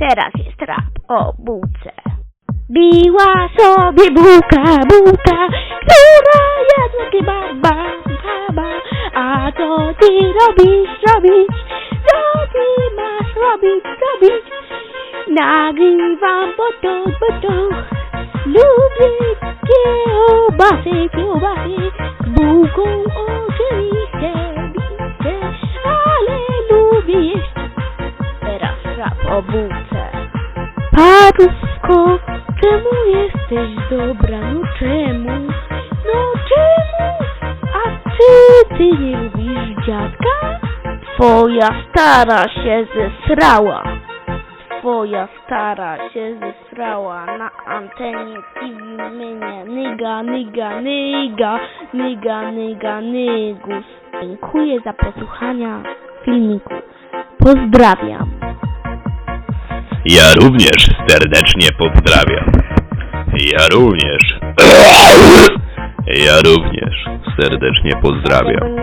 Teraz jest rap o bułce. Biła sobie bułka, bułka, która jadła kebaba, baba. A co ty robisz, robić? Co ty masz robić, robić? Nagrywam, bo to, bo to lubię kiełbasy, kiełbasy z bułką rap o bułce. Paruszko, czemu jesteś dobra? No czemu? No czemu? A czy ty nie lubisz dziadka? Twoja stara się zesrała. Twoja stara się zesrała na antenie TV mnie. Nyga, nyga, nyga, nyga, nyga, nygus. Dziękuję za posłuchania filmiku. Pozdrawiam. Ja również serdecznie pozdrawiam. Ja również. Ja również serdecznie pozdrawiam.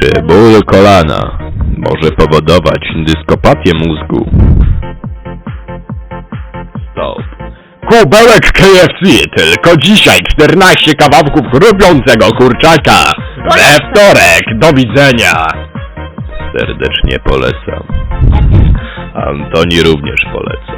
Czy ból kolana może powodować dyskopatię mózgu? Stop. Kubełek KFC, tylko dzisiaj 14 kawałków chrupiącego kurczaka. We wtorek, do widzenia. Serdecznie polecam. Antoni również poleca.